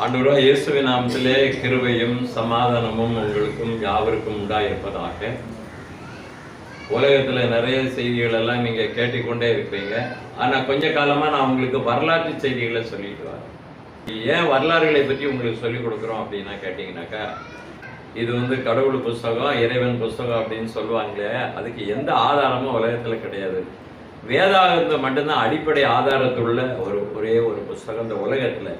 ஆண்டவராக இயேசுவின் நாமத்திலே கிருபையும் சமாதானமும் உங்களுக்கும் யாவருக்கும் உண்டாயிருப்பதாக. உலகத்தில் நிறைய செய்திகள் எல்லாம் நீங்கள் கேட்டுக்கொண்டே இருக்கிறீங்க. ஆனால் கொஞ்ச காலமாக நான் உங்களுக்கு வரலாற்று செய்திகளை சொல்லிட்டு வரேன். ஏன் வரலாறுகளை பற்றி உங்களுக்கு சொல்லிக் கொடுக்குறோம் அப்படின்னா கேட்டிங்கனாக்கா இது வந்து கடவுள் புஸ்தகம் இறைவன் புஸ்தகம் அப்படின்னு சொல்லுவாங்களே அதுக்கு எந்த ஆதாரமும் உலகத்தில் கிடையாது. வேதாகத்தை மட்டும்தான் அடிப்படை ஆதாரத்துள்ள ஒரு ஒரே ஒரு புஸ்தகம் இந்த உலகத்தில்.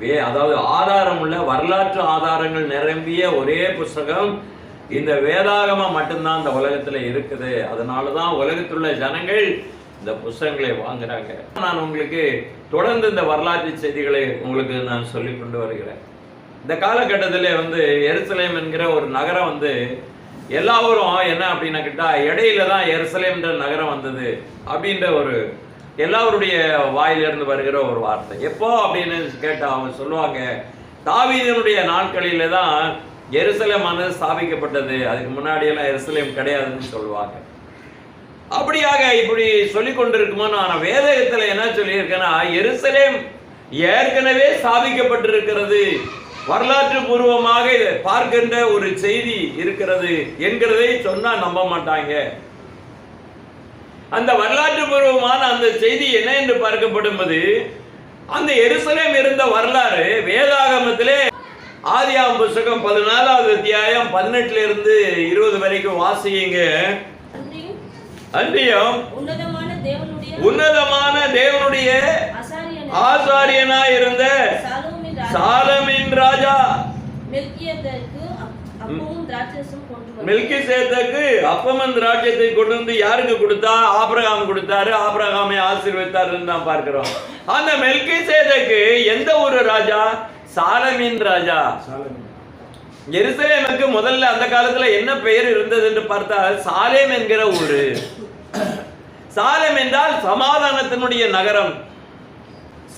வே அதாவது ஆதாரம் உள்ள வரலாற்று ஆதாரங்கள் நிரம்பிய ஒரே புஸ்தகம் இந்த வேதாகமாக மட்டும்தான் இந்த உலகத்தில் இருக்குது. அதனால தான் உலகத்துள்ள ஜனங்கள் இந்த புஸ்தகங்களை வாங்குறாங்க. நான் உங்களுக்கு தொடர்ந்து இந்த வரலாற்று செய்திகளை உங்களுக்கு நான் சொல்லி கொண்டு வருகிறேன். இந்த காலகட்டத்தில் வந்து எருசலேம் என்கிற ஒரு நகரம் வந்து எல்லாரும் என்ன அப்படின்னு கேட்டால் இடையில தான் எருசலேம்ன்ற நகரம் வந்தது அப்படின்ற ஒரு எல்லாருடைய வாயிலிருந்து வருகிற ஒரு வார்த்தை. எப்போ அப்படின்னு கேட்டால் அவங்க சொல்லுவாங்க தாவீதனுடைய நாட்களில தான் எருசலேமானது ஸ்தாபிக்கப்பட்டது. அதுக்கு முன்னாடியெல்லாம் எருசலேம் கிடையாதுன்னு சொல்லுவாங்க. அப்படியாக இப்படி சொல்லி கொண்டிருக்குமோ? நான் வேதகத்தில் என்ன சொல்லியிருக்கேன்னா எருசலேம் ஏற்கனவே ஸ்தாபிக்கப்பட்டிருக்கிறது. வரலாற்று பூர்வமாக இதை பார்க்கின்ற ஒரு செய்தி இருக்கிறது என்கிறதை சொன்னால் நம்ப மாட்டாங்க. அந்த வரலாற்று பூர்வமான அந்த செய்தி என்ன என்று பார்க்கப்படும்போது அந்த எருசலேம் இருந்த வரலாறு வேதாகமத்திலே ஆதியாம் புஸ்தகம் பதினாலாவது அத்தியாயம் பதினெட்டுல இருந்து இருபது வரைக்கும் வாசியுங்க அன்றியும் உன்னதமான தேவனுடைய ஆசாரியனாய் இருந்த சாலோமின் ராஜா மெல்கியதற்கு அப்- அப்பமும் திராட்சரசம் கொண்டு வந்தார். மில்கி சேத்துக்கு அப்பமன் ராஜ்யத்தை கொண்டு வந்து யாருக்கு கொடுத்தா? ஆபிரகாம் கொடுத்தாரு. ஆபிரகாமை ஆசீர்வதித்தாருன்னு தான் பார்க்கிறோம். அந்த மெல்கி சேதக்கு எந்த ஊரு ராஜா? சாலமின் ராஜா. எருசலேமுக்கு முதல்ல அந்த காலத்துல என்ன பெயர் இருந்தது என்று பார்த்தால் சாலேம் என்கிற ஊரு. சாலேம் என்றால் சமாதானத்தினுடைய நகரம்.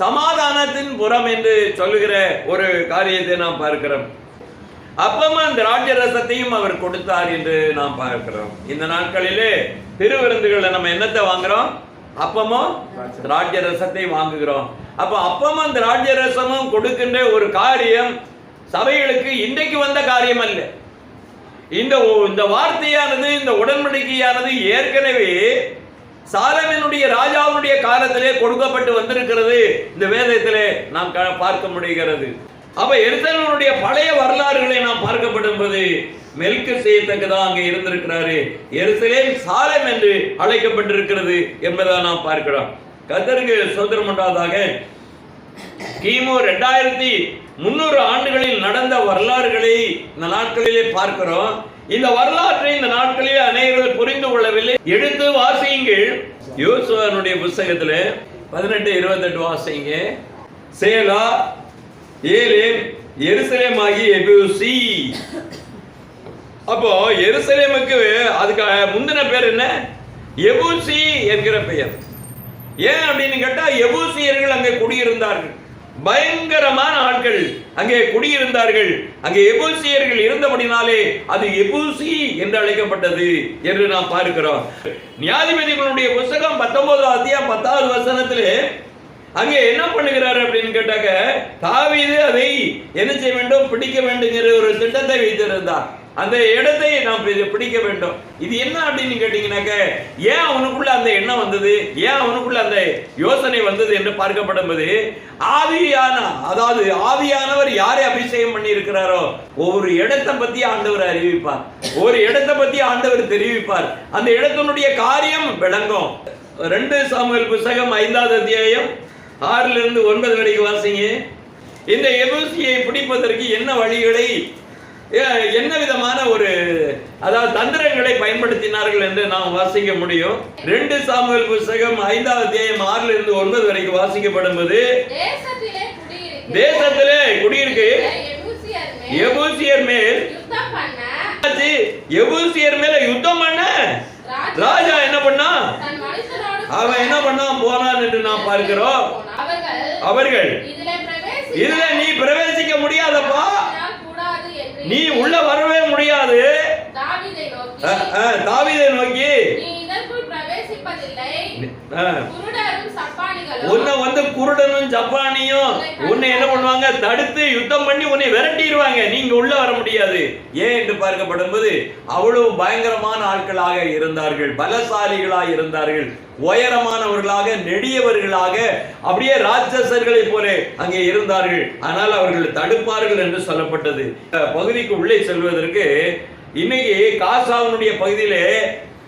சமாதானத்தின் புறம் என்று சொல்லுகிற ஒரு காரியத்தை நாம் பார்க்கிறோம். அப்பமா அந்த ராஜரசத்தையும் அவர் கொடுத்தார் என்று நாம் பார்க்கிறோம். இந்த நாட்களிலே திருவிருந்துகளை நம்ம என்னத்தை வாங்குறோம்? அப்பமும் திராட்சரசத்தை வாங்குகிறோம். அப்ப அப்பமும் திராட்சரசமும் கொடுக்கின்ற ஒரு காரியம் சபைகளுக்கு இன்றைக்கு வந்த காரியம் அல்ல. இந்த இந்த வார்த்தையானது இந்த உடன்படிக்கையானது ஏற்கனவே சாலமனுடைய ராஜாவுடைய காலத்திலே கொடுக்கப்பட்டு வந்திருக்கிறது. இந்த வேதத்திலே நாம் க- பார்க்க முடிகிறது. அப்ப எருசலேமுடைய பழைய வரலாறுகளை நாம் பார்க்கப்படும் போது மெல்கு செய்யத்தக்கதான் அங்கே இருந்திருக்கிறாரு. எருசலேம் சாலம் என்று அழைக்கப்பட்டிருக்கிறது என்பதை நாம் பார்க்கிறோம் கத்தருக்கு சுதந்திரம் உண்டாதாக கிமு ரெண்டாயிரத்தி முன்னூறு ஆண்டுகளில் நடந்த வரலாறுகளை இந்த நாட்களிலே பார்க்கிறோம். இந்த வரலாற்றை இந்த நாட்களிலே அநேகர்கள் புரிந்து கொள்ளவில்லை. எடுத்து வாசியுங்கள். யோசுவனுடைய புஸ்தகத்துல பதினெட்டு இருபத்தெட்டு வாசிங்க சேலா ஏலேம் எருசலேம் ஆகி எபூசி. அப்போ எருசலேமுக்கு அதுக்கு முந்தின பேர் என்ன? எபூசி என்கிற பெயர். ஏன் அப்படின்னு கேட்டா எபூசியர்கள் அங்கே குடியிருந்தார்கள். பயங்கரமான ஆட்கள் அங்கே குடியிருந்தார்கள். அங்கே எபூசியர்கள் இருந்தபடினாலே அது எபூசி என்று அழைக்கப்பட்டது என்று நாம் பார்க்கிறோம். நியாதிபதிகளுடைய புஸ்தகம் பத்தொன்பதாம் அத்தியாயம் பத்தாவது வசனத்திலே அங்கே என்ன பண்ணுகிறாரு அப்படின்னு கேட்டாக்க தாவீது அதை என்ன செய்ய வேண்டும்? பிடிக்க வேண்டுங்கிற ஒரு திட்டத்தை வைத்திருந்தார். அந்த இடத்தை நாம் பிடிக்க வேண்டும். இது என்ன அப்படின்னு கேட்டீங்கன்னாக்க ஏன் அவனுக்குள்ள அந்த எண்ணம் வந்தது? ஏன் அவனுக்குள்ள அந்த யோசனை வந்தது என்று பார்க்கப்படும்போது ஆவியான அதாவது ஆவியானவர் யாரை அபிஷேகம் பண்ணி இருக்கிறாரோ ஒவ்வொரு இடத்தை பத்தி ஆண்டவர் அறிவிப்பார். ஒரு இடத்தை பத்தி ஆண்டவர் தெரிவிப்பார். அந்த இடத்தினுடைய காரியம் விளங்கும். ரெண்டு சாமுவேல் புஸ்தகம் ஐந்தாவது அத்தியாயம் ஆறுல இருந்து ஒன்பது வரைக்கும் வாசிங்க. இந்த எபூசியை பிடிப்பதற்கு என்ன வழிகளை என்ன விதமான ஒரு அதாவது தந்திரங்களை பயன்படுத்தினார்கள் என்று நாம் வாசிக்க முடியும். ரெண்டு சாமுவேல் புஸ்தகம் ஐந்தாவது அத்தியாயம் ஆறுல இருந்து ஒன்பது வரைக்கும் வாசிக்கப்படும் போது தேசத்திலே குடியிருக்க. எபூசியர் மேல் எபூசியர் மேல் யுத்தம் பண்ண ஆச்சு, எபூசியர் மேல யுத்தம் பண்ண. ராஜா என்ன பண்ணா? அவன் என்ன பண்ணான் போனான் என்று நாம் பார்க்கிறோம். அவர்கள் இதிலே நீ பிரவேசிக்க முடியாதப்பா. நீ உள்ள வரவே முடியாது. தாவீதை நோக்கி. உன்னை வந்து குருடனும் ஜப்பானியும் உன்னை என்ன பண்ணுவாங்க? தடுத்து யுத்தம் பண்ணி உன்னை விரட்டிடுவாங்க. நீங்க உள்ள வர முடியாது. ஏன் என்று பார்க்கப்படும்போது அவ்வளவு பயங்கரமான ஆட்களாக இருந்தார்கள். பலசாலிகளாக இருந்தார்கள். உயரமானவர்களாக நெடியவர்களாக அப்படியே ராட்சசர்களை போல அங்கே இருந்தார்கள். ஆனால் அவர்கள் தடுப்பார்கள் என்று சொல்லப்பட்டது. பகுதிக்கு உள்ளே செல்வதற்கு இன்னைக்கு காசாவினுடைய பகுதியிலே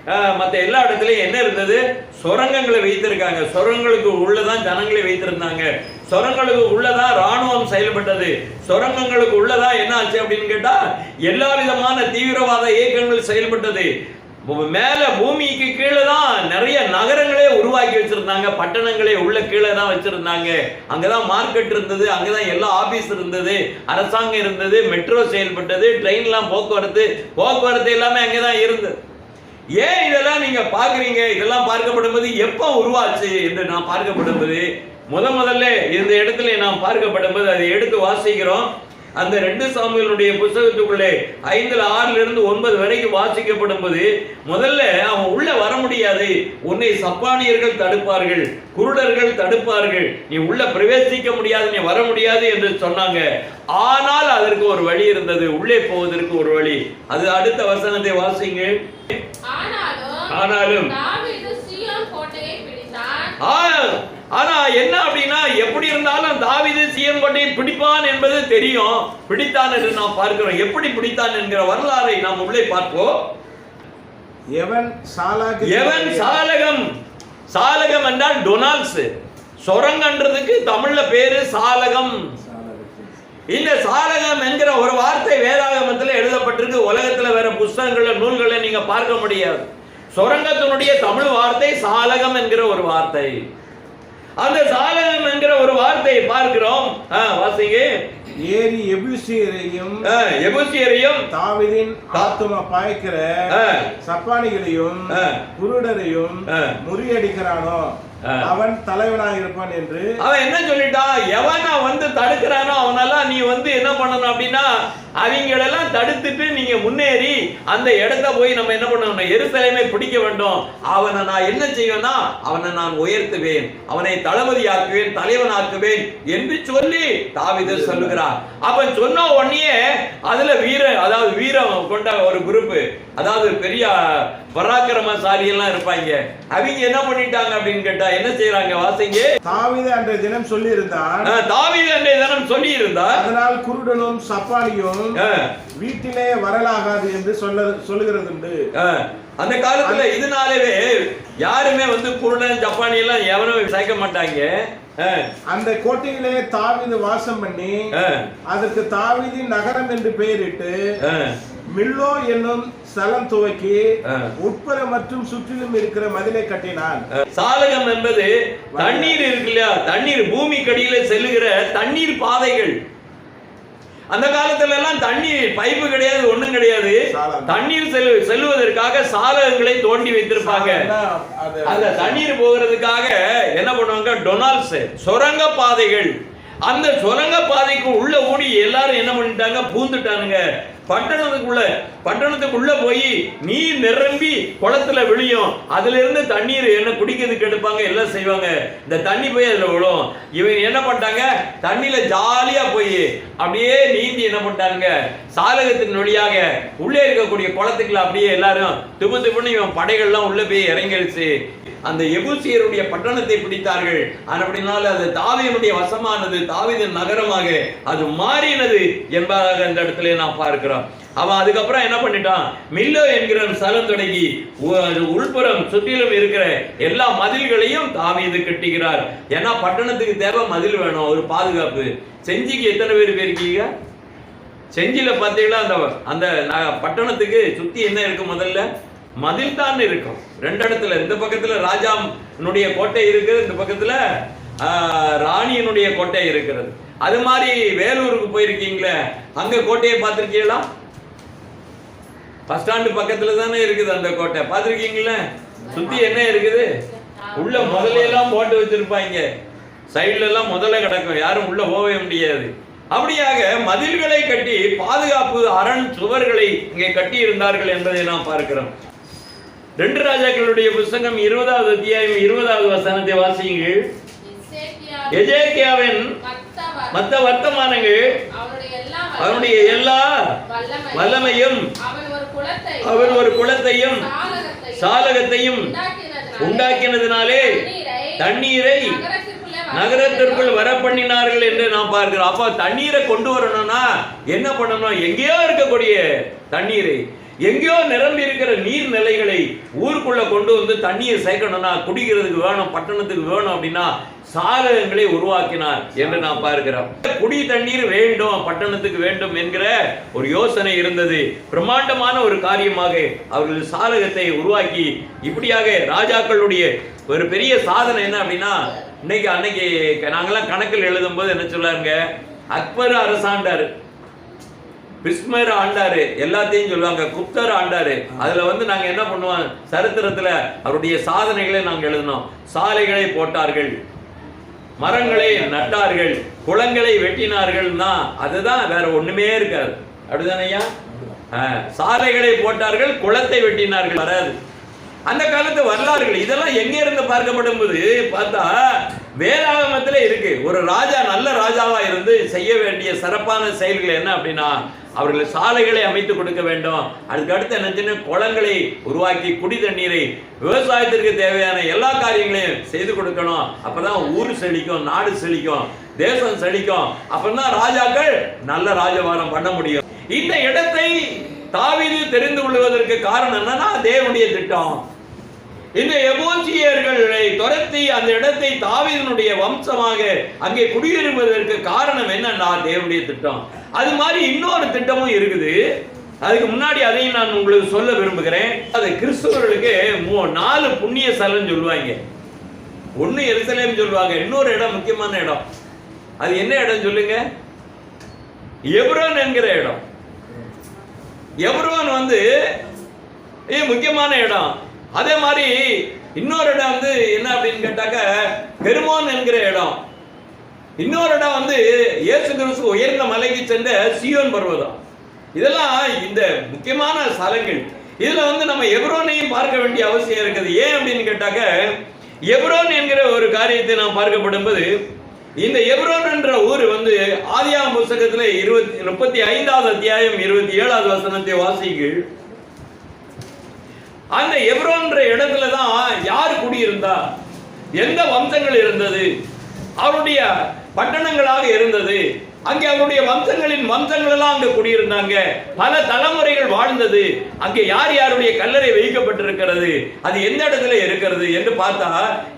மற்ற எல்லா இடத்துலையும் என்ன இருந்தது? சுரங்கங்களை வைத்திருக்காங்க. சுரங்களுக்கு உள்ளதான் ஜனங்களை வைத்திருந்தாங்க. சுரங்களுக்கு உள்ளதான் ராணுவம் செயல்பட்டது. சுரங்கங்களுக்கு உள்ளதான் என்ன ஆச்சு அப்படின்னு கேட்டா எல்லா விதமான தீவிரவாத இயக்கங்கள் செயல்பட்டது. மேல பூமிக்கு கீழே தான் நிறைய நகரங்களே உருவாக்கி வச்சிருந்தாங்க. பட்டணங்களே உள்ள கீழே தான் வச்சிருந்தாங்க. அங்கதான் மார்க்கெட் இருந்தது. அங்கதான் எல்லா ஆபீஸ் இருந்தது. அரசாங்கம் இருந்தது. மெட்ரோ செயல்பட்டது. ட்ரெயின்லாம் போக்குவரத்து போக்குவரத்து எல்லாமே அங்கதான் இருந்தது ஏன் இதெல்லாம் நீங்க பாக்குறீங்க இதெல்லாம் பார்க்கப்படும்போது எப்போ உருவாச்சு என்று நான் பார்க்கப்படும்போது முத முதல்ல இந்த இடத்துல நாம் பார்க்கப்படும்போது அதை எடுத்து வாசிக்கிறோம். அந்த ரெண்டு சாமிகளுடைய புஸ்தகத்துக்குள்ளே ஐந்துல ஆறுல இருந்து ஒன்பது வரைக்கும் வாசிக்கப்படும் போது முதல்ல அவன் உள்ள வர முடியாது. உன்னை சப்பானியர்கள் தடுப்பார்கள் குருடர்கள் தடுப்பார்கள். நீ உள்ள பிரவேசிக்க முடியாது நீ வர முடியாது என்று சொன்னாங்க. ஆனால் அதற்கு ஒரு வழி இருந்தது. உள்ளே போவதற்கு ஒரு வழி. அது அடுத்த வசனத்தை வாசிங்க ஆனாலும் ஆனாலும் தாவீது சீயோன் கோட்டையை பிடித்தான் ஆ, ஆனா என்ன அப்படின்னா எப்படி இருந்தாலும் தாவீது சீயம் கொண்டை பிடிப்பான் என்பது தெரியும். பிடித்தான் என்று நாம் பார்க்கிறோம். எப்படி பிடித்தான் என்கிற வரலாறை நாம் உள்ளே பார்ப்போம். எவன் சாலாக்கு எவன் சாலகம்? சாலகம் என்றால் டொனால்ட்ஸ். சொரங்கன்றதுக்கு தமிழ்ல பேரு சாலகம். இந்த சாலகம் என்கிற ஒரு வார்த்தை வேதாகமத்தில் எழுதப்பட்டிருக்கு. உலகத்துல வேற புஸ்தகங்கள்ல நூல்களை நீங்க பார்க்க முடியாது. சொரங்கத்தினுடைய தமிழ் வார்த்தை சாலகம் என்கிற ஒரு வார்த்தை. அந்த சாலகம் என்கிற ஒரு வார்த்தையை பார்க்கிறோம் வாசிங்க ஏரி எபுசியரையும் எபூசியரையும் தாவிதின் ஆத்தும பாய்க்கிற. சப்பானிகளையும். குருடரையும். முறியடிக்கிறானோ. அவன் தலைவனாக இருப்பான் என்று அவன் என்ன சொல்லிட்டான் எவனை வந்து தடுக்கிறானோ அவனெல்லாம் நீ வந்து என்ன பண்ணணும் அப்படின்னா அவங்களெல்லாம் தடுத்துட்டு நீங்க முன்னேறி அந்த இடத்த போய் நம்ம என்ன பண்ணணும்? எருசலேமை பிடிக்க வேண்டும். அவனை நான் என்ன செய்வேன்னா அவனை நான் உயர்த்துவேன். அவனை தளபதியாக்குவேன் தலைவனாக்குவேன் என்று சொல்லி தாவித சொல்லுகிறார். அப்ப சொன்ன உடனே அதுல வீர அதாவது வீரம் கொண்ட ஒரு குரூப் அதாவது பெரிய பராக்கிரமசாலி எல்லாம் இருப்பாங்க. அவங்க என்ன பண்ணிட்டாங்க அப்படின்னு கேட்டா என்ன செய்யறாங்க வாசிங்க? தாவிது அன்றைய தினம் சொல்லியிருந்தான் ஆ, தாவீது அன்றைய தினம் சொல்லி இருந்தார் அதனால் குருடனும் சப்பானியும் வீட்டிலே வரலாகாது என்று சொல்ல சொல்லுகிறதுண்டு. அந்த காலத்துல இதனாலவே யாருமே வந்து குருடன் ஜப்பானி எல்லாம் எவனும் சேர்க்க மாட்டாங்க. அந்த கோட்டையிலே தாவீது வாசம் பண்ணி அதற்கு தாவீதின் நகரம் என்று பெயரிட்டு. மில்லோ என்னும் ஸ்தலம் துவக்கி. உட்புற மற்றும் சுற்றிலும் இருக்கிற மதிலை கட்டினான். சாலகம் என்பது தண்ணீர் இருக்கு இல்லையா? தண்ணீர் பூமி கடியில செல்லுகிற தண்ணீர் பாதைகள். அந்த காலத்துல எல்லாம் தண்ணீர் பைப்பு கிடையாது ஒண்ணும் கிடையாது. தண்ணீர் செல்லு செல்லுவதற்காக சாலகங்களை தோண்டி வைத்திருப்பாங்க. அந்த தண்ணீர் போகிறதுக்காக என்ன பண்ணுவாங்க? டொனால்ட்ஸ் சுரங்க பாதைகள். அந்த சுரங்க பாதைக்கு உள்ள ஓடி எல்லாரும் என்ன பண்ணிட்டாங்க? பூந்துட்டானுங்க. பட்டணத்துக்குள்ள பட்டணத்துக்குள்ள போய் நீர் நிரம்பி குளத்துல விழியும். அதுல இருந்து தண்ணீர் என்ன குடிக்கிறதுக்கு எடுப்பாங்க எல்லாம் செய்வாங்க. இந்த தண்ணி போய் அதுல விழும். இவங்க என்ன பண்ணிட்டாங்க? தண்ணியில ஜாலியா போய் அப்படியே நீந்தி என்ன பண்ணிட்டாங்க சாலகத்தின் வழியாக உள்ளே இருக்கக்கூடிய குளத்துக்குள்ள அப்படியே எல்லாரும் துப்பு துப்புன்னு இவன் படைகள்லாம் உள்ள போய் இறங்கிடுச்சு. அந்த எபூசியருடைய பட்டணத்தை பிடித்தார்கள். அப்படினால அது தாவியனுடைய வசமானது தாவிதன் நகரமாக அது மாறினது என்பதாக இந்த இடத்துல நான் பார்க்கிறோம். அவன் அதுக்கப்புறம் என்ன பண்ணிட்டான்? மில்லோ என்கிற ஸ்தலம் தொடங்கி உள்புறம் சுற்றிலும் இருக்கிற எல்லா மதில்களையும் தாவீது கட்டுகிறார். ஏன்னா பட்டணத்துக்கு தேவை மதில் வேணும் ஒரு பாதுகாப்பு. செஞ்சிக்கு எத்தனை பேர் போயிருக்கீங்க? செஞ்சில பார்த்தீங்கன்னா அந்த அந்த பட்டணத்துக்கு சுத்தி என்ன இருக்கும் முதல்ல? மதில் தான் இருக்கும். ரெண்டு இடத்துல இந்த பக்கத்துல ராஜானுடைய கோட்டை இருக்குது இந்த பக்கத்துல ஆஹ், ராணியினுடைய கோட்டை இருக்கிறது. அது மாதிரி வேலூருக்கு போயிருக்கீங்களே அங்க கோட்டையை பார்த்திருக்கீங்களா? பஸ் ஸ்டாண்டு பக்கத்துல தானே இருக்குது அந்த கோட்டை. பார்த்திருக்கீங்களா? சுத்தி என்ன இருக்குது? உள்ள முதல்ல எல்லாம் போட்டு வச்சிருப்பாங்க. சைடுல எல்லாம் முதல்ல கிடக்கும். யாரும் உள்ள போகவே முடியாது. அப்படியாக மதில்களை கட்டி பாதுகாப்பு அரண் சுவர்களை இங்கே கட்டி இருந்தார்கள் என்பதை நாம் பார்க்கிறோம். ரெண்டு ராஜாக்களுடைய புஸ்தகம் இருபதாவது அத்தியாயம் இருபதாவது வசனத்தை வாசியுங்கள். எஜேக்கியாவின் மற்ற வர்த்தமானங்கள் அவனுடைய எல்லா வல்லமையும் அவர் ஒரு குலத்தையும் சாலகத்தையும் உண்டாக்கினதினாலே தண்ணீரை நகரத்திற்குள் வர பண்ணினார்கள் என்று நாம் பார்க்கிறோம். அப்போ தண்ணீரை கொண்டு வரணும்னா என்ன பண்ணணும் எங்கேயோ இருக்கக்கூடிய தண்ணீரை எங்கேயோ நிரம்பி இருக்கிற நீர்நிலைகளை ஊருக்குள்ள கொண்டு வந்து தண்ணியை சேர்க்கணும்னா குடிக்கிறதுக்கு வேணும் பட்டணத்துக்கு வேணும் அப்படின்னா சாதகங்களை உருவாக்கினார் என்று நாம் பார்க்கிறோம். குடி தண்ணீர் வேண்டும் பட்டணத்துக்கு வேண்டும் என்கிற ஒரு யோசனை இருந்தது. பிரம்மாண்டமான ஒரு காரியமாக அவர்கள் சாதகத்தை உருவாக்கி இப்படியாக ராஜாக்களுடைய ஒரு பெரிய சாதனை என்ன அப்படின்னா இன்னைக்கு அன்னைக்கு நாங்கெல்லாம் கணக்கில் எழுதும்போது என்ன சொல்லாருங்க அக்பர் அரசாண்டார். பிஸ்மர் ஆண்டாரு எல்லாத்தையும் சொல்லுவாங்க. குப்தர் ஆண்டாரு. அதுல வந்து நாங்க என்ன பண்ணுவோம்? சரித்திரத்துல அவருடைய சாதனைகளை நாங்க எழுதினோம். சாலைகளை போட்டார்கள் மரங்களை நட்டார்கள் குளங்களை வெட்டினார்கள் தான். அதுதான் வேற ஒண்ணுமே இருக்காது. அப்படிதானே ஐயா? சாலைகளை போட்டார்கள் குளத்தை வெட்டினார்கள். வராது. அந்த காலத்து வரலாறுகள் இதெல்லாம் எங்க இருந்து பார்க்கப்படும் போது பார்த்தா வேதாகமத்தில் இருக்கு. ஒரு ராஜா நல்ல ராஜாவா இருந்து செய்ய வேண்டிய சிறப்பான செயல்கள் என்ன அப்படின்னா அவர்கள் சாலைகளை அமைத்து கொடுக்க வேண்டும். அதுக்கு அடுத்து என்ன குளங்களை உருவாக்கி குடி தண்ணீரை விவசாயத்திற்கு தேவையான எல்லா காரியங்களையும் செய்து கொடுக்கணும். அப்பதான் ஊர் செழிக்கும் நாடு செழிக்கும் தேசம் செழிக்கும். அப்பதான் ராஜாக்கள் நல்ல ராஜவாரம் பண்ண முடியும். இந்த இடத்தை தாவீது தெரிந்து கொள்வதற்கு காரணம் என்னன்னா தேவனுடைய திட்டம். இந்த எபோசியர்களை துரத்தி அந்த இடத்தை தாவீதனுடைய வம்சமாக அங்கே குடியிருப்பதற்கு காரணம் என்னன்னா தேவனுடைய திட்டம். அது மாதிரி இன்னொரு திட்டமும் இருக்குது. அதுக்கு முன்னாடி அதையும் நான் உங்களுக்கு சொல்ல விரும்புகிறேன். அது கிறிஸ்துவர்களுக்கு மூ- நாலு புண்ணிய ஸ்தலம் சொல்லுவாங்க. ஒன்று எருசலேம் சொல்லுவாங்க. இன்னொரு இடம் முக்கியமான இடம். அது என்ன இடம் சொல்லுங்க? எப்ரோன் என்கிற இடம். எப்ரோன் வந்து முக்கியமான இடம். அதே மாதிரி இன்னொரு இடம் வந்து என்ன அப்படின்னு கேட்டாக்க பெருமான் என்கிற இடம். இன்னொரு இடம் வந்து இயேசு கிறிஸ்து உயர்ந்த மலைக்கு சென்ற சியோன் பர்வதம். இதெல்லாம் இந்த முக்கியமான ஸ்தலங்கள் இதுல வந்து நம்ம எவ்ரோனையும் பார்க்க வேண்டிய அவசியம் இருக்குது. ஏன் அப்படின்னு கேட்டாக்க எப்ரோன் என்கிற ஒரு காரியத்தை நாம் பார்க்கப்படும்போது இந்த எப்ரோன் என்ற ஊர் வந்து ஆதியாம் புஸ்தகத்துல இருபத்தி முப்பத்தி ஐந்தாவது அத்தியாயம் இருபத்தி ஏழாவது வசனத்தை வாசிகள் அந்த எவ்ரோன்ற இடத்துல தான் யார் குடியிருந்தா? எந்த வம்சங்கள் இருந்தது? அவருடைய பட்டணங்களாக இருந்தது? அங்கே அவருடைய வம்சங்களின் வம்சங்கள் எல்லாம் அங்கே குடியிருந்தாங்க. பல தலைமுறைகள் வாழ்ந்தது. அங்கே யார் யாருடைய கல்லறை வைக்கப்பட்டிருக்கிறது? அது எந்த இடத்துல இருக்கிறது என்று பார்த்தா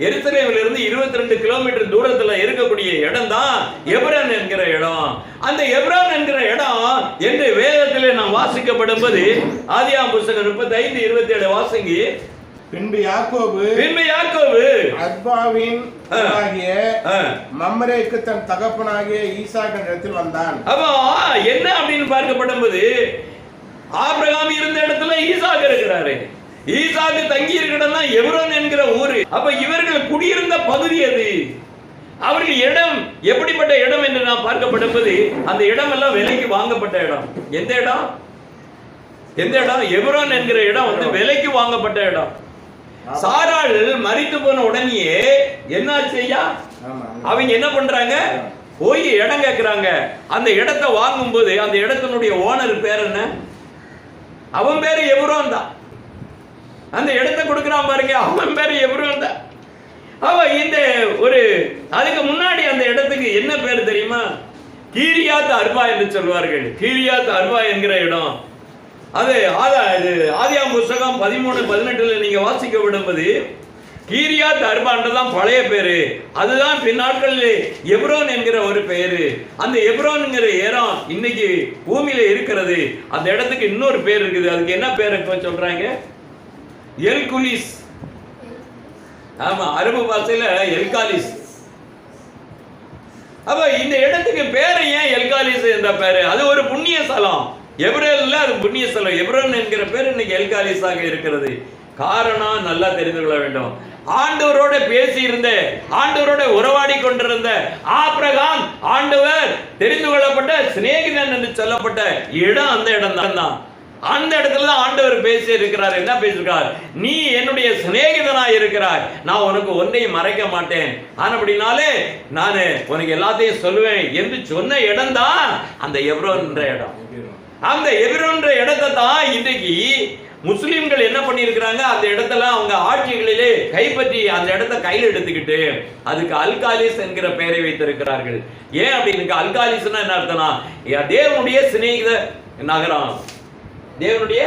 எருசலேமில் இருந்து இருபத்தி ரெண்டு கிலோமீட்டர் தூரத்தில் இருக்கக்கூடிய இடம் தான் எப்ரான் என்கிற இடம். அந்த எப்ரான் என்கிற இடம் என்று வேதத்திலே நாம் வாசிக்கப்படும்போது ஆதியாம் புஸ்தகம் முப்பத்தி ஐந்து இருபத்தி ஏழு வாசிங்கி பின்பு யாக்கோபு பின்பு யாக்கோபு அத்பாவின். ஆகிய மம்மரேக்கு தன் தகப்பனாகிய ஈசாக்கினிடத்தில் வந்தான். அப்போ என்ன அப்படின்னு பார்க்கப்படும்போது ஆபிரகாம் இருந்த இடத்துல ஈசாக்கு இருக்கிறாரு. ஈசாக்கு தங்கி இருக்கிற இடம் தான் எவ்ரோன் என்கிற ஊரு. அப்ப இவர்கள் குடியிருந்த பகுதி அது அவர்கள் இடம் எப்படிப்பட்ட இடம் என்று நாம் பார்க்கப்படும்போது அந்த இடம் எல்லாம் விலைக்கு வாங்கப்பட்ட இடம். எந்த இடம்? எந்த இடம்? எவ்ரோன் என்கிற இடம் வந்து விலைக்கு வாங்கப்பட்ட இடம். சாராள் மரித்து போன உடனேயே என்னாச்சு ஐயா? ஆமா. அவங்க என்ன பண்றாங்க? போய் இடம் கேட்குறாங்க அந்த இடத்தை வாங்கும்போது அந்த இடத்தினுடைய ஓனர் பேர் என்ன? அவன் பேரு எவரோன் தான். அந்த இடத்தை கொடுக்குறான் பாருங்க அவன் பேரு எவரோன் தான். அவ இந்த ஒரு அதுக்கு முன்னாடி அந்த இடத்துக்கு என்ன பேர் தெரியுமா? கீரியாத் அர்பா என்று சொல்வார்கள். கீரியாத் அர்பா என்கிற இடம். அது ஆதா இது ஆதியாம் புஸ்தகம் பதிமூணு பதினெட்டுல நீங்க வாசிக்க விடும்போது. கீரியாத் அர்பான்றதான் பழைய பேரு. அதுதான் பின்னாட்களில் எப்ரோன் என்கிற ஒரு பெயர் அந்த எப்ரோன்ங்கிற இடம் இன்னைக்கு பூமியில இருக்கிறது. அந்த இடத்துக்கு இன்னொரு பேர் இருக்குது. அதுக்கு என்ன பேர் இப்ப சொல்றாங்க? எல்குலிஸ். ஆமா அரபு பாஷையில எல்காலிஸ். அப்ப இந்த இடத்துக்கு பேர் ஏன் எல்காலிஸ் என்ற பேரு? அது ஒரு புண்ணிய ஸ்தலம் எப்ரேல்ல அது புண்ணிய ஸ்தலம் எப்ரோன் என்கிற பேர் இன்னைக்கு எல்காலிஸாக இருக்கிறது. காரணம் நல்லா தெரிந்து கொள்ள வேண்டும். ஆண்டவரோட பேசி இருந்த ஆண்டவரோட உறவாடி கொண்டிருந்த ஆபிரகாம் ஆண்டவர் தெரிந்து கொள்ளப்பட்ட சிநேகிதன் என்று சொல்லப்பட்ட இடம் அந்த இடம் தான். அந்த இடத்துல தான் ஆண்டவர் பேசி இருக்கிறார் என்ன பேசியிருக்கார்? நீ என்னுடைய சிநேகிதனாய் இருக்கிறாய். நான் உனக்கு ஒன்றையும் மறைக்க மாட்டேன். ஆனபடினாலே நான் உனக்கு எல்லாத்தையும் சொல்லுவேன் என்று சொன்ன இடம் தான் அந்த எவ்ரோன்ற இடம். அந்த எபிரோன்ற இடத்தை தான் இன்றைக்கு முஸ்லிம்கள் என்ன பண்ணியிருக்கிறாங்க? அந்த இடத்துல அவங்க ஆட்சிகளிலே கைப்பற்றி அந்த இடத்தை கையில் எடுத்துக்கிட்டு அதுக்கு அல்காலிஸ் என்கிற பெயரை வைத்திருக்கிறார்கள். ஏன் அப்படின்னு அல்காலிஸ்னா என்ன அர்த்தம்னா தேவனுடைய சிநேகித நகரம். தேவனுடைய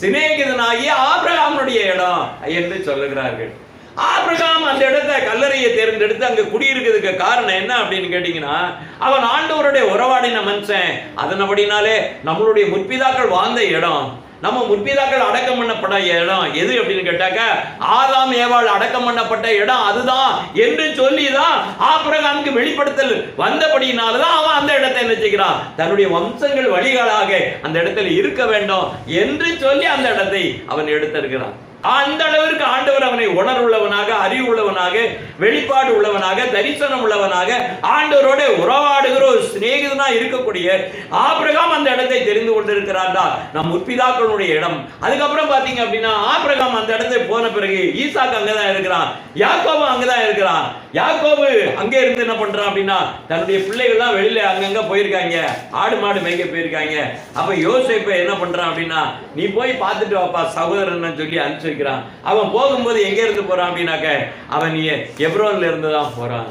சிநேகிதனாகிய ஆபிரகாமுடைய இடம் என்று சொல்லுகிறார்கள். ஆபிரகாம் அந்த இடத்தை கல்லறையை தேர்ந்தெடுத்து அங்க குடியிருக்கிறதுக்கு காரணம் என்ன அப்படின்னு கேட்டீங்கன்னா அவன் ஆண்டவருடைய உறவாடின மனுஷன். அதனபடினாலே நம்மளுடைய முற்பிதாக்கள் வாழ்ந்த இடம் நம்ம முற்பிதாக்கள் அடக்கம் பண்ணப்பட்ட இடம் எது அப்படின்னு கேட்டாக்க ஆதாம் ஏவாள் அடக்கம் பண்ணப்பட்ட இடம் அதுதான் என்று சொல்லி தான் ஆபிரகாமுக்கு வெளிப்படுத்தல் வந்தபடியினாலதான் அவன் அந்த இடத்தை என்ன செய்கிறான்? தன்னுடைய வம்சங்கள் வழிகளாக அந்த இடத்துல இருக்க வேண்டும் என்று சொல்லி அந்த இடத்தை அவன் எடுத்திருக்கிறான். அந்த அளவிற்கு ஆண்டவர் அவனை உணர்வுள்ளவனாக அறிவுள்ளவனாக வெளிப்பாடு உள்ளவனாக தரிசனம் உள்ளவனாக ஆண்டவரோட உறவாடு ஒரு சிநேகிதனா இருக்கக்கூடிய ஆபிரகாம் அந்த இடத்தை தெரிந்து கொண்டிருக்கிறான்டா நம் முற்பிதாக்களுடைய இடம். அதுக்கப்புறம் பார்த்தீங்க அப்படின்னா ஆபிரகாம் அந்த இடத்தை போன பிறகு ஈசாக்கு அங்கதான் இருக்கிறான். யாக்கோபு அங்கதான் இருக்கிறான். யாக்கோபு அங்கே இருந்து என்ன பண்ணுறான் அப்படின்னா தன்னுடைய பிள்ளைகள்லாம் வெளியில அங்கங்கே போயிருக்காங்க. ஆடு மாடு மேய்க்க போயிருக்காங்க. அப்போ யோசிப்ப என்ன பண்ணுறான் அப்படின்னா நீ போய் பார்த்துட்டு வாப்பா சகோதரன் சொல்லி அனுப்பிச்சு வைக்கிறான். அவன் போகும்போது எங்கே இருந்து போகிறான் அப்படின்னாக்க அவன் நீ எப்ரோன்ல இருந்து தான் போகிறான்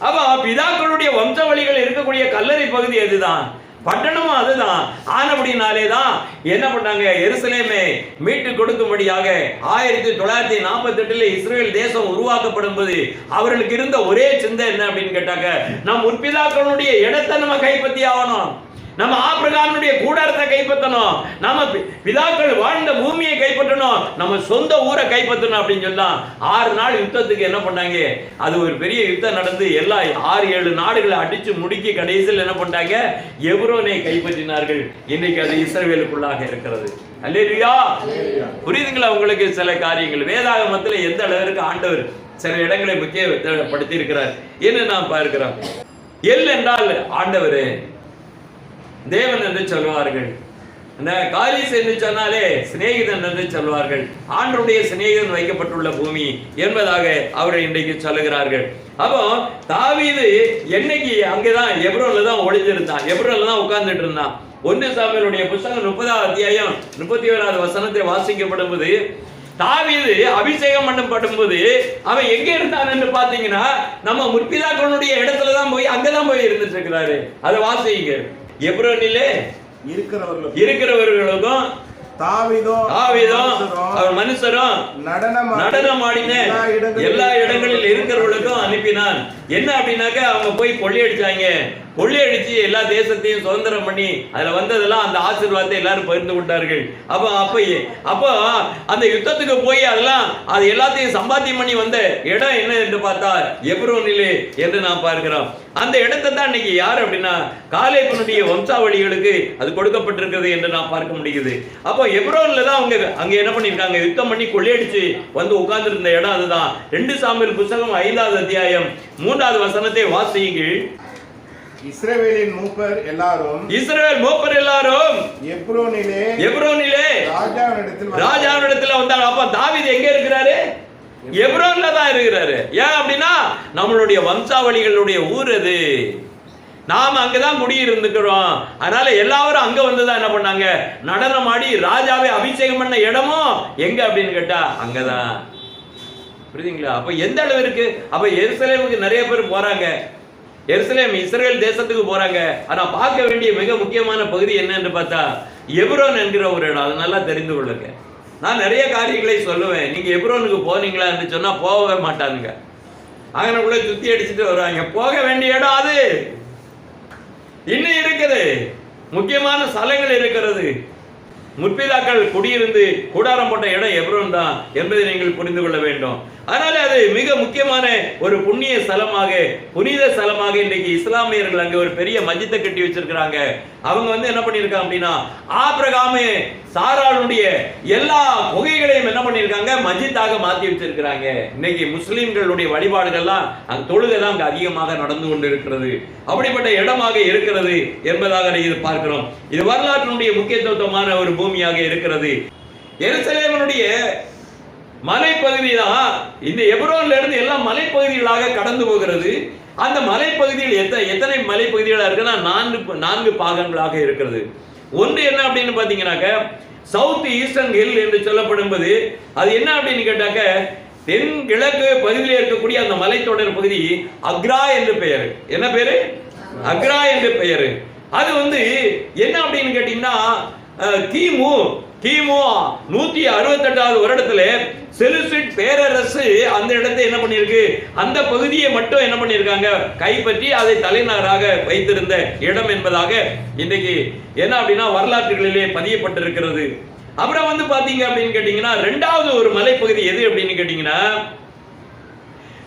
அப்போ பிதாக்களுடைய வம்சவழிகள் இருக்கக்கூடிய கல்லறை பகுதி அதுதான் பட்டணமும் அதுதான். ஆனபடினாலே தான் என்ன பண்ணாங்க எருசலேமே மீட்டு கொடுக்கும்படியாக ஆயிரத்தி தொள்ளாயிரத்தி நாற்பத்தி எட்டுல இஸ்ரேல் தேசம் உருவாக்கப்படும் போது அவர்களுக்கு இருந்த ஒரே சிந்தை என்ன அப்படின்னு கேட்டாங்க நம் முற்பிதாக்களுடைய இடத்தை நம்ம கைப்பற்றி ஆகணும். நம்ம ஆபிரகாமுடைய கூடாரத்தை கைப்பற்றணும். நம்ம பிதாக்கள் வாழ்ந்த பூமியை கைப்பற்றணும். நம்ம சொந்த ஊரை கைப்பற்றணும் அப்படின்னு சொல்லலாம் ஆறு நாள் யுத்தத்துக்கு என்ன பண்ணாங்க? அது ஒரு பெரிய யுத்தம் நடந்து எல்லா ஆறு ஏழு நாடுகளை அடிச்சு முடுக்கி கடைசியில் என்ன பண்ணாங்க எவ்ரோனை கைப்பற்றினார்கள். இன்னைக்கு அது இஸ்ரவேலுக்குள்ளாக இருக்கிறது. அல்லேலுயா! புரியுதுங்களா உங்களுக்கு சில காரியங்கள்? வேதாகமத்தில் எந்த அளவிற்கு ஆண்டவர் சில இடங்களை முக்கியப்படுத்தி இருக்கிறார் என்று நாம் பார்க்கிறோம்? எல் என்றால் ஆண்டவர். தேவன் என்று சொல்வார்கள். அந்த காலிஸ் என்று சொன்னாலே சிநேகிதன் என்று சொல்வார்கள். ஆண்டருடைய சிநேகிதன் வைக்கப்பட்டுள்ள பூமி என்பதாக அவரை இன்றைக்கு சொல்லுகிறார்கள். அப்போ தாவீது என்னைக்கு அங்கேதான் எப்ரோன்ல தான் ஒளிஞ்சிருந்தான். எப்ரோன்ல தான் உட்கார்ந்துட்டு இருந்தான். ஒன்று சாமியலுடைய புஸ்தகம் முப்பதாவது அத்தியாயம் முப்பத்தி ஓராவது வசனத்தை வாசிக்கப்படும் போது தாவீது அபிஷேகம் பண்ணப்படும் போது அவன் எங்க இருந்தான் என்று பாத்தீங்கன்னா நம்ம முற்பிதாக்களுடைய இடத்துல தான் போய் அங்கதான் போய் இருந்துட்டு இருக்கிறாரு. அதை வாசிங்க எப்ரோனிலே இருக்கிறவர்களுக்கு இருக்கிறவர்களுக்கும் தாவீதும் மனுஷரும் நடனம் நடனம் ஆடின எல்லா இடங்களில் இருக்கிறவர்களுக்கும் அனுப்பினான் என்ன அப்படின்னாக்க அவங்க போய் கொள்ளையடிச்சாங்க கொள்ளையடிச்சு எல்லா தேசத்தையும் சுதந்திரம் பண்ணி அதுல வந்ததெல்லாம் அந்த ஆசீர்வாதத்தை எல்லாரும் பகிர்ந்து கொண்டார்கள். அப்போ அப்போ அப்போ அந்த யுத்தத்துக்கு போய் அதெல்லாம் அது எல்லாத்தையும் சம்பாத்தியம் பண்ணி வந்த இடம் என்ன என்று பார்த்தா எப்ரோனிலே என்று நாம் பார்க்கிறோம். அந்த இடத்தை தான் இன்னைக்கு யார் அப்படின்னா காலேபனுடைய வம்சாவளிகளுக்கு அது கொடுக்கப்பட்டிருக்கிறது என்று நாம் பார்க்க முடியுது அப்போ எப்ரோன்ல தான் அவங்க அங்க என்ன பண்ணியிருக்காங்க யுத்தம் பண்ணி கொள்ளையடிச்சு வந்து உட்கார்ந்திருந்த இடம் அதுதான். ரெண்டு சாமியல் புஸ்தகம் ஐந்தாவது அத்தியாயம் மூணு மூன்றாவது வசனத்தை வாசியுங்கள். இஸ்ரவேலின் மூப்பர் எல்லாரும் இஸ்ரவேல் மூப்பர் எல்லாரும் எப்ரோனிலே எப்ரோனிலே ராஜாவினிடத்தில் வந்தார்கள். ராஜாவிடத்துல வந்தாங்க அப்ப தாவீது எங்க இருக்கிறாரு? எப்ரோன்ல தான் இருக்கிறாரு. ஏன் அப்படின்னா நம்மளுடைய வம்சாவளிகளுடைய ஊர் அது. நாம அங்கதான் குடியிருந்துக்கிறோம். அதனால எல்லாரும் அங்க வந்து தான் என்ன பண்ணாங்க? நடனம் ஆடி ராஜாவை அபிஷேகம் பண்ண இடமும் எங்க அப்படின்னு கேட்டா அங்கதான். புரியுதுங்களா? அப்போ எந்த அளவு இருக்கு? அப்போ எருசலேமுக்கு நிறைய பேர் போறாங்க. எருசலேம் இஸ்ரேல் தேசத்துக்கு போறாங்க. ஆனால் பார்க்க வேண்டிய மிக முக்கியமான பகுதி என்னன்னு பார்த்தா எப்ரோன் என்கிற ஒரு இடம். அது நல்லா தெரிந்து கொள்ளுங்க. நான் நிறைய காரியங்களை சொல்லுவேன். நீங்கள் எப்ரோனுக்கு போனீங்களான்னு சொன்னால் போகவே மாட்டானுங்க. அங்கனக்குள்ள சுத்தி அடிச்சுட்டு வருவாங்க. போக வேண்டிய இடம் அது. இன்னும் இருக்குது. முக்கியமான சலங்கள் இருக்கிறது. முற்பிதாக்கள் குடியிருந்து கூடாரம் போட்ட இடம் எப்ரோன் தான் என்பதை நீங்கள் புரிந்து கொள்ள வேண்டும். அதனால அது மிக முக்கியமான ஒரு புண்ணிய ஸ்தலமாக புனித ஸ்தலமாக இன்றைக்கு இஸ்லாமியர்கள் அங்கே ஒரு பெரிய மஜித்தை கட்டி வச்சிருக்கிறாங்க. அவங்க வந்து என்ன பண்ணியிருக்காங்க அப்படின்னா ஆபிரகாமு சாராளுடைய எல்லா குகைகளையும் என்ன பண்ணியிருக்காங்க மஜித்தாக மாத்தி வச்சிருக்கிறாங்க. இன்னைக்கு முஸ்லீம்களுடைய வழிபாடுகள்லாம் அங்க தொழுகை அங்கே அதிகமாக நடந்து கொண்டு இருக்கிறது அப்படிப்பட்ட இடமாக இருக்கிறது என்பதாக இது பார்க்கிறோம். இது வரலாற்றினுடைய முக்கியத்துவமான ஒரு பூமியாக இருக்கிறது. எருசலேமனுடைய மலைப்பகுதி தான் இந்த எப்ரோன்ல இருந்து எல்லாம் மலைப்பகுதிகளாக கடந்து போகிறது. அந்த மலைப்பகுதியில் எத்தனை எத்தனை மலைப்பகுதிகளாக இருக்குன்னா நான்கு நான்கு பாகங்களாக இருக்கிறது. ஒன்று என்ன அப்படின்னு பார்த்தீங்கன்னாக்க சவுத் ஈஸ்டர்ன் ஹில் என்று சொல்லப்படும்போது அது என்ன அப்படின்னு கேட்டாக்க தென் கிழக்கு பகுதியில் இருக்கக்கூடிய அந்த மலைத்தொடர் பகுதி அக்ரா என்று பெயர். என்ன பேரு அக்ரா என்று பெயர். அது வந்து என்ன அப்படின்னு கேட்டீங்கன்னா கிமு கிமு நூத்தி அறுபத்தெட்டாவது வருடத்துல செலுசிட் பேரரசு அந்த இடத்தை என்ன பண்ணியிருக்கு? அந்த பகுதியை மட்டும் என்ன பண்ணியிருக்காங்க? கைப்பற்றி அதை தலைநகராக வைத்திருந்த இடம் என்பதாக இன்றைக்கு என்ன அப்படின்னா வரலாற்றுகளிலே பதியப்பட்டிருக்கிறது. அப்புறம் வந்து பாத்தீங்க அப்படின்னு கேட்டீங்கன்னா ரெண்டாவது ஒரு மலைப்பகுதி எது அப்படின்னு கேட்டீங்கன்னா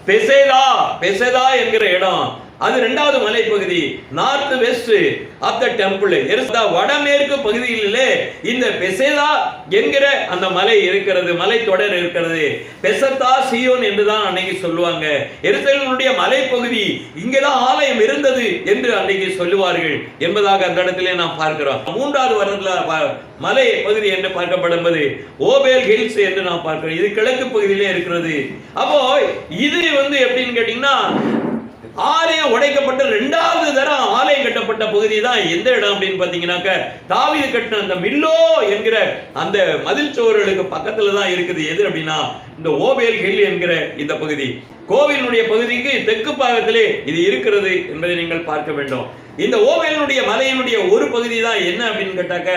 பெசேதா பெசேதா என்கிற இடம். அது ரெண்டாவது மலைப்பகுதி north west of the temple எருசா வடமேற்கு பகுதியிலே இந்த பெசேதா என்கிற அந்த மலை இருக்கிறது மலை தொடர் இருக்கிறது. பெசத்தா சியோன் என்றுதான் அன்னைக்கு சொல்லுவாங்க. எருசலனுடைய மலைப்பகுதி இங்கேதான் ஆலயம் இருந்தது என்று அன்னைக்கு சொல்லுவார்கள் என்பதாக அந்த இடத்திலே நாம் பார்க்கிறோம். மூன்றாவது வருடத்தில் மலை பகுதி என்று பார்க்கப்படும்போது ஓபேல் ஹில்ஸ் என்று நாம் பார்க்கிறோம். இது கிழக்கு பகுதியிலே இருக்கிறது. அப்போ இது வந்து எப்படின்னு கேட்டீங்கன்னா ஆலயம் உடைக்கப்பட்ட ரெண்டாவது தரம் ஆலயம் கட்டப்பட்ட பகுதி தான் எந்த இடம் அப்படின்னு பார்த்தீங்கன்னாக்க தாவீது கட்டின அந்த மில்லோ என்கிற அந்த மதில் சுவர்களுக்கு பக்கத்துல தான் இருக்குது. எது அப்படின்னா இந்த ஓபேல் ஹில் என்கிற இந்த பகுதி. கோவிலுடைய பகுதிக்கு தெற்கு பாகத்திலே இது இருக்கிறது என்பதை நீங்கள் பார்க்க வேண்டும். இந்த ஓவேலனுடைய மலையினுடைய ஒரு பகுதி தான் என்ன அப்படின்னு கேட்டாக்க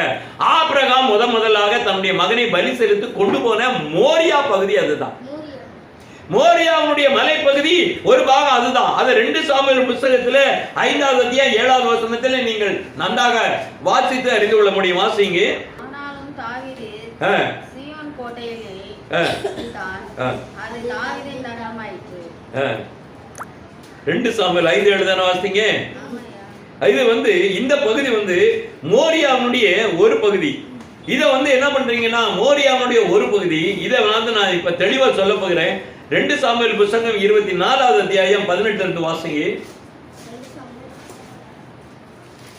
ஆபிரகாம் முத முதலாக தன்னுடைய மகனை பலி செலுத்து கொண்டு போன மோரியா பகுதி அதுதான். மோரியாவுடைய மலைப்பகுதி ஒரு பாகம் அதுதான். அது ரெண்டு சாமியல் புஸ்தகத்துல ஐந்தாவது அத்தியாயம் ஏழாவது வசனத்துல நீங்கள் நன்றாக வாசித்து அறிந்து கொள்ள முடியும். வாசிங்க. ரெண்டு சாமியல் ஐந்து ஏழு தானே வாசிங்க. இது வந்து இந்த பகுதி வந்து மோரியாவுடைய ஒரு பகுதி. இதை வந்து என்ன பண்றீங்கன்னா மோரியாவுடைய ஒரு பகுதி. இதை வந்து நான் இப்ப தெளிவா சொல்ல போகிறேன். ரெண்டு சாமியல் புஸ்தகம் இருபத்தி நாலாவது அத்தியாயம் பதினெட்டு ரெண்டு வாசிங்க.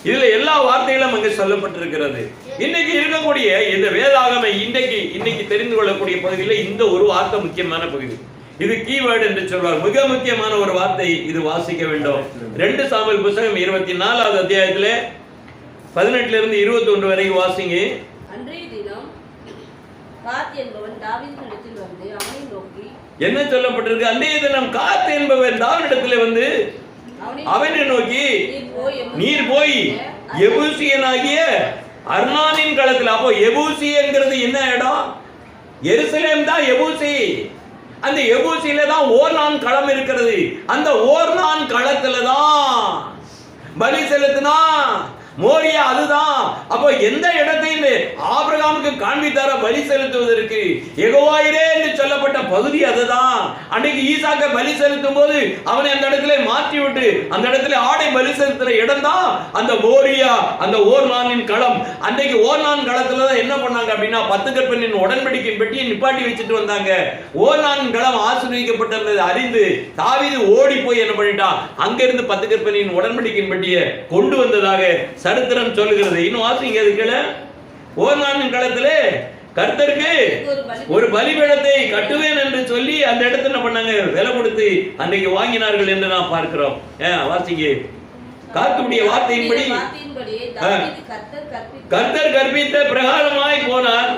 இதுல எல்லா வார்த்தைகளும் அங்கு சொல்லப்பட்டிருக்கிறது. இன்னைக்கு இருக்கக்கூடிய இந்த வேதாகம இன்னைக்கு இன்னைக்கு தெரிந்து கொள்ளக்கூடிய பகுதியில் இந்த ஒரு வார்த்தை முக்கியமான பகுதி. இது கீவேர்டு என்று சொல்வார். மிக முக்கியமான ஒரு வார்த்தை இது வாசிக்க வேண்டும். ரெண்டு சாமியல் புஸ்தகம் இருபத்தி நாலாவது அத்தியாயத்துல பதினெட்டுல இருந்து இருபத்தி ஒன்று வரைக்கும் வாசிங்க. அன்றைய தினம் காத் என்பவன் தாவீதினிடத்தில் வந்து அவனை நோக்கி என்ன சொல்லப்பட்டிருக்கு? அன்றைய தினம் காத்து என்பவன் தாவிடத்துல வந்து அவனை நோக்கி நீர் போய் எபூசியனாகிய அர்னானின் களத்தில். அப்போ எபூசி என்கிறது என்ன இடம்? எருசலேம் தான் எபூசி. அந்த எபூசியில தான் ஓர்னான் களம் இருக்கிறது. அந்த ஓர்னான் களத்துல தான் பலி செலுத்தினா மோரியா அதுதான். அப்போ எந்த இடத்தையும் ஆபிரகாமுக்கு காண்பித்தார பலி செலுத்துவதற்கு எகோவாயிரே என்று சொல்லப்பட்ட பகுதி அதுதான். அன்னைக்கு ஈசாக்க பலி செலுத்தும் போது அவனை அந்த இடத்துல மாற்றி விட்டு அந்த இடத்துல ஆடை பலி செலுத்துற இடம் தான் அந்த மோரியா அந்த ஓர்னானின் களம். அன்னைக்கு ஓர்னான் களத்துல தான் என்ன பண்ணாங்க அப்படின்னா பத்து கற்பனின் உடன்படிக்கையின் பெட்டியை நிப்பாட்டி வச்சுட்டு வந்தாங்க. ஓர்னான் களம் ஆசிர்வதிக்கப்பட்டிருந்தது அறிந்து தாவிது ஓடி போய் என்ன பண்ணிட்டான்? அங்கிருந்து பத்து கற்பனின் உடன்படிக்கையின் பெட்டியை கொண்டு வந்ததாக சரித்திரம் சொல்லுகிறது. இன்னும் வாசிங்க அதுக்குள்ள ஓர்னானின் களத்திலே கர்த்தருக்கு ஒரு பலி ஒரு பலிபீடத்தை கட்டுவேன் என்று சொல்லி அந்த இடத்துல என்ன பண்ணாங்க? விலை கொடுத்து அன்றைக்கு வாங்கினார்கள் என்று நாம் பார்க்கிறோம். வாசிங்க. காத்துடைய வார்த்தையின்படி கர்த்தர் கற்பித்த பிரகாரமாய் போனார்.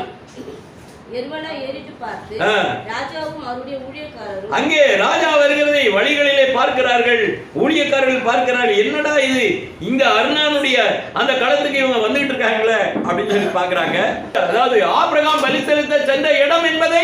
அங்கே ராஜா வருகிறதை வழிகளிலே பார்க்கிறார்கள். ஊழியக்காரர்கள் பார்க்கிறார்கள். என்னடா இது? இந்த அருணானுடைய அந்த களத்துக்கு இவங்க வந்துகிட்டு இருக்காங்களே அப்படின்னு சொல்லி பார்க்கறாங்க. அதாவது ஆபிரகாம் பலி செலுத்த சென்ற இடம் என்பதை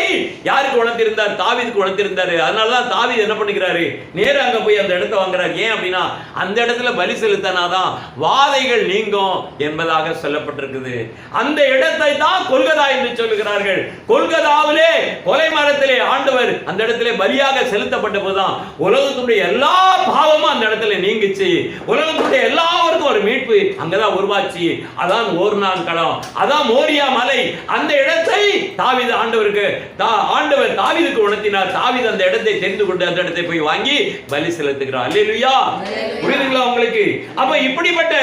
யாருக்கு உணர்த்திருந்தார்? தாவீதுக்கு உணர்த்திருந்தாரு. அதனாலதான் தாவீது என்ன பண்ணிக்கிறாரு? நேரா அங்க போய் அந்த இடத்தை வாங்குறாரு. ஏன் அப்படின்னா அந்த இடத்துல பலி செலுத்தினாதான் வாதைகள் நீங்கும் என்பதாக சொல்லப்பட்டிருக்குது. அந்த இடத்தை தான் கொல்கதா என்று சொல்லுகிறார்கள். கொல்கதாவிலே கொலை மரத்திலே ஆண்டவர் அந்த இடத்திலே பலியாக செலுத்தப்பட்ட போதுதான் உலகத்துடைய எல்லா பாவமும் அந்த இடத்துல நீங்கிச்சு. உலகத்துடைய எல்லாருக்கும் ஒரு மீட்பு அங்கதான் உருவாச்சு. அதான் ஓர்நான் களம் அதான் மோரியா மலை. அந்த இடத்தை தாவீது ஆண்டவருக்கு ஆண்டவர் தாவீதுக்கு உணர்த்தினார். தாவீது அந்த இடத்தை தெரிந்து கொண்டு அந்த இடத்தை போய் வாங்கி பலி செலுத்துகிறார். அல்லேலூயா. புரியுதுங்களா உங்களுக்கு? அப்ப இப்படிப்பட்ட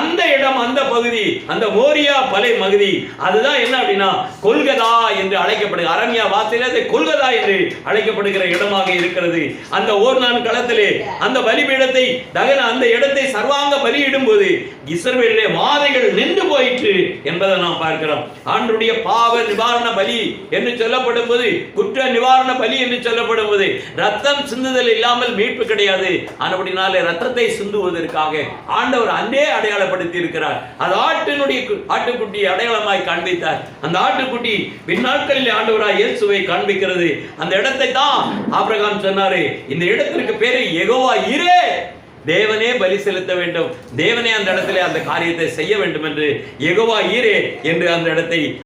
அந்த இடம் அந்த பகுதி அந்த மோரியா பலை பகுதி அதுதான் என்ன அப்படின்னா கொல்கதா என்று அழைக்கப்படுது அரண்யா வார்த்தையில அது கொல்கதா என்று அழைக்கப்படுகிற இடமாக இருக்கிறது. அந்த ஓர்நான் களத்திலே அந்த பலிபீடத்தை தகன அந்த இடத்தை சர்வாங்க பலியிடும் போது இஸ்ரவேலிலே வாதைகள் நின்று போயிற்று என்பதை நாம் பார்க்கிறோம். ஆண்டுடைய பாவ நிவாரண பலி என்று சொல்லப்படும் போது குற்ற நிவாரண பலி என்று சொல்லப்படும் போது ரத்தம் சிந்துதல் இல்லாமல் மீட்பு கிடையாது. ஆனபடினாலே ரத்தத்தை சிந்துவதற்காக ஆண்டவர் அன்றே அடையாளப்படுத்தி இருக்கிறார் அது ஆட்டினுடைய ஆட்டுக்குட்டி அடையாளமாய் காண்பித்தார். அந்த ஆட்டுக்குட்டி நாட்களில் ஆண்டவராய் இயேசுவை காண்பிக்கிறது. அந்த இடத்தை தான் ஆபிரகாம் சொன்னாரு. இந்த இடத்திற்கு பேரு எகோவா இரே. தேவனே பலி செலுத்த வேண்டும். தேவனே அந்த இடத்துல அந்த காரியத்தை செய்ய வேண்டும் என்று எகோவா ஈரே என்று அந்த இடத்தை